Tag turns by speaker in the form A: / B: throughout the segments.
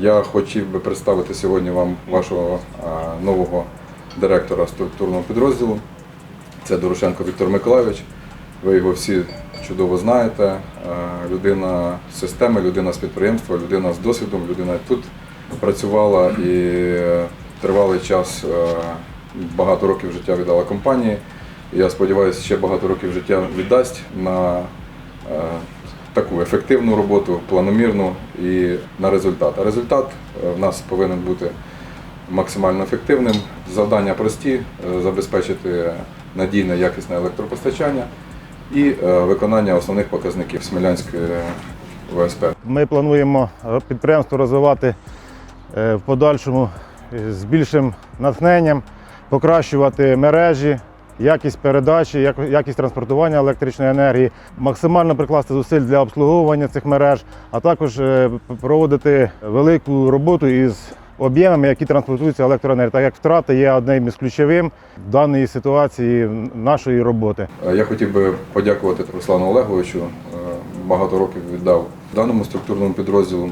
A: Я хотів би представити сьогодні вам вашого нового директора структурного підрозділу. Це Дорошенко Віктор Миколайович. Ви його всі чудово знаєте. Е, Людина з системи, людина з підприємства, людина з досвідом, людина тут працювала і е, тривалий час е, багато років життя віддала компанії. Я сподіваюся, ще багато років життя віддасть на е, таку ефективну роботу, планомірну і на результат. А результат е, в нас повинен бути максимально ефективним. Завдання прості е, забезпечити надійне якісне електропостачання і е, виконання основних показників Смілянської ВСП.
B: Ми плануємо підприємство розвивати в подальшому з більшим натхненням, покращувати мережі, якість передачі, якість транспортування електричної енергії, максимально прикласти зусиль для обслуговування цих мереж, а також е, проводити велику роботу із об'ємами, які транспортуються електроенергією, так як втрати є одним із ключовим в даній ситуації нашої роботи.
A: Е, Я хотів би подякувати Руслану Олеговичу. Е, Багато років віддав даному структурному підрозділу.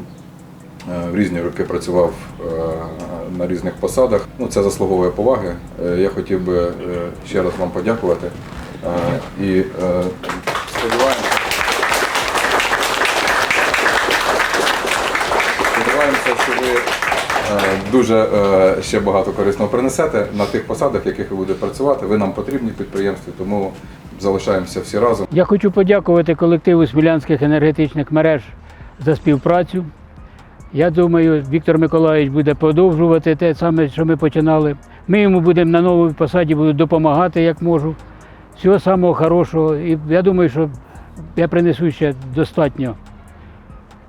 A: Е, В різні роки працював е, на різних посадах. Ну, це заслуговує поваги. Е, Я хотів би ще раз вам подякувати. І сподіваємося, сподіваємося, що ви дуже ще багато корисного принесете на тих посадах, яких ви будете працювати. Ви нам потрібні підприємстві, тому залишаємося всі разом.
C: Я хочу подякувати колективу Смілянських енергетичних мереж за співпрацю. Я думаю, Віктор Миколаївич буде продовжувати те саме, що ми починали. Ми йому будемо на новій посаді буду допомагати, як можу. Всього самого хорошого. І я думаю, що я принесу ще достатньо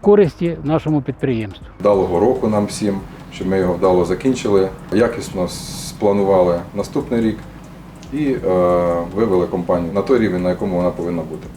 C: користі нашому підприємству.
A: Вдалого року нам всім, щоб ми його вдало закінчили, якісно спланували наступний рік і е, вивели компанію на той рівень, на якому вона повинна бути.